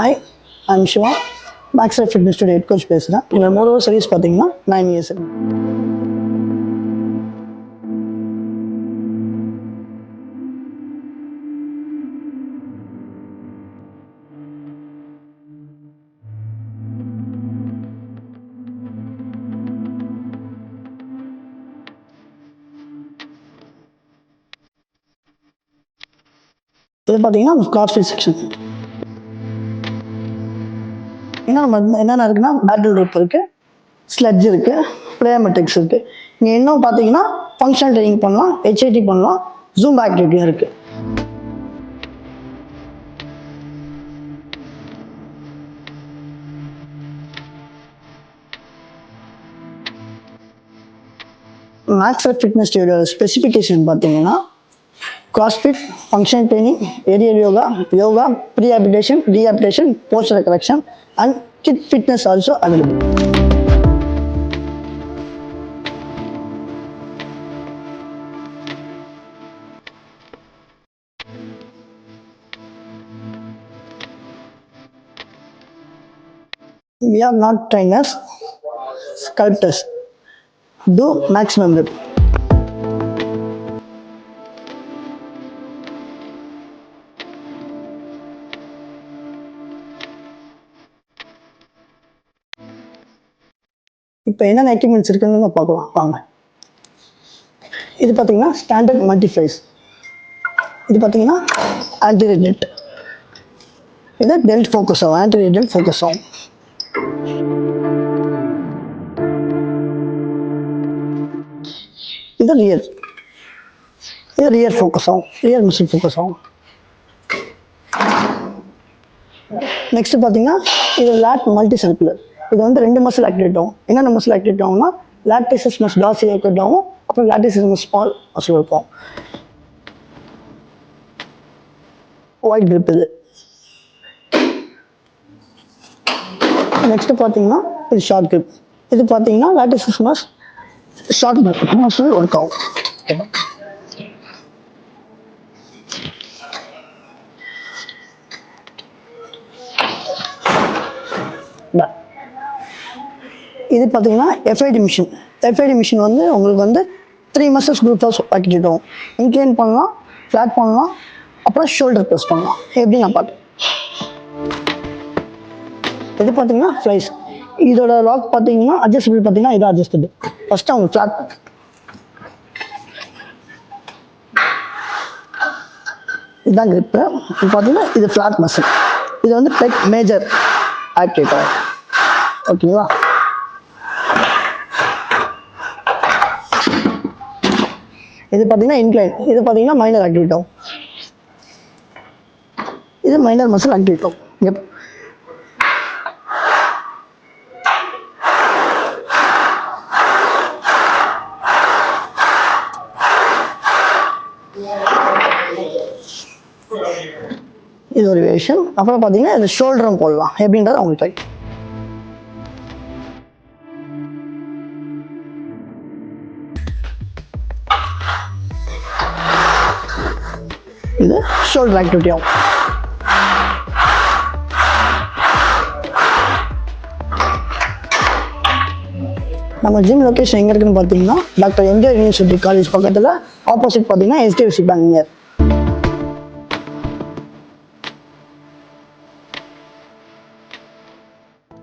Hi I'm Siva Max Fitness Studio head coach பேசுகிறேன் மூணு service பார்த்தீங்கன்னா நைன் இயர்ஸ் இது பார்த்தீங்கன்னா காஸ்ட் செக்ஷன் என்ன நம்ம என்னென்ன இருக்குன்னா பேட்டில் ரூப் இருக்குது ஸ்லட்ஜ் இருக்குது ப்ளேமெட்ரிக்ஸ் இருக்குது இங்கே இன்னும் பார்த்தீங்கன்னா ஃபங்க்ஷனல் ட்ரைனிங் பண்ணலாம் ஹெச்ஐடி பண்ணலாம் ஜூம் ஆக்டிவிட்டியும் இருக்குது மேக்ஸ் ஃபிட்னஸ் ஸ்பெசிஃபிகேஷன் பார்த்தீங்கன்னா CrossFit function training aerial yoga yoga prehabilitation rehabilitation posture correction and kid fitness also available We are not trainers, sculptors. Do maximum rep. இப்போ என்னென்ன எக்யூப்மெண்ட்ஸ் இருக்குன்னு பார்க்கலாம். வாங்க. இது பார்த்தீங்கன்னா ஸ்டாண்டர்ட் மல்டிஃபைஸ் இது பார்த்தீங்கன்னா ஆன்டி இது டெல்ட் ஃபோக்கஸ் ஆகும் ஆன்டி ஃபோக்கஸ் ஆகும் இது ரியர் இது ரியர் ஃபோக்கஸ் ஆகும் ரியர் மிஷின் ஃபோக்கஸ் ஆகும் நெக்ஸ்ட் பார்த்தீங்கன்னா இது லேட் மல்டி சர்க்குலர் இது வந்து ரெண்டு மசில் ஆக்டிவேட் ஆகும். என்னென்ன மசில் ஆக்டிவேட் ஆகும்னா லாட்டிசஸ் மஸ் டாசி ஆக்டிவேட் ஆகும் அப்புறம் லாட்டிசஸ் மஸ் ஸ்மால் மசில் இருக்கும். ஒயிட் கிரிப் இது. நெக்ஸ்ட் பார்த்தீங்கன்னா இது ஷார்ட் கிரிப் இது பார்த்தீங்கன்னா latissimus short muscle work ஆகும். Done. இது பார்த்தீங்கன்னா எஃப்ஐடி மிஷின் எஃப்ஐடி மிஷின் வந்து உங்களுக்கு வந்து த்ரீ மசல்ஸ் குரூப்ஸாக ஆக்கிட்டு ஆகும் இன்க்ளைன் பண்ணலாம் ஃப்ளாட் பண்ணலாம் அப்புறம் ஷோல்டர் ப்ரெஸ் பண்ணலாம். எப்படி நான் பார்த்தேன் இது பார்த்தீங்கன்னா ஃப்ளைஸ் இதோட லாக் பார்த்தீங்கன்னா அட்ஜஸ்டபிள் பார்த்தீங்கன்னா இது அட்ஜஸ்டபிள் ஃபஸ்ட்டு அவங்க ஃப்ளாட் இதுதான் கிரிப்பு இது பார்த்தீங்கன்னா இது ஃப்ளாட் மசில் இது வந்து பெக் மேஜர் ஆக்டிவேட் ஆகும் ஓகேங்களா இது பார்த்தீங்கன்னா இன்க்ளைன் இது பார்த்தீங்கன்னா மைனர் ஆக்டிவிட்டோம் இது மைனர் மசில் ஆக்டிவிட்டோம் எப் இது ஒரு வேஷன் அப்புறம் பார்த்தீங்கன்னா இந்த ஷோல்டரும் போடலாம். எப்படின்றது அவங்களுக்கு இது ஷோல்டர் ஆக்டிவிட்டி ஆகும் நம்ம ஜிம் லொக்கேஷன் எங்கே இருக்குன்னு பார்த்தீங்கன்னா டாக்டர் எம்ஜிஆர் யூனிவர்சிட்டி காலேஜ் பக்கத்தில் ஆப்போசிட் பார்த்தீங்கன்னா ஹெச்டிஎஃப்சி பேங்க்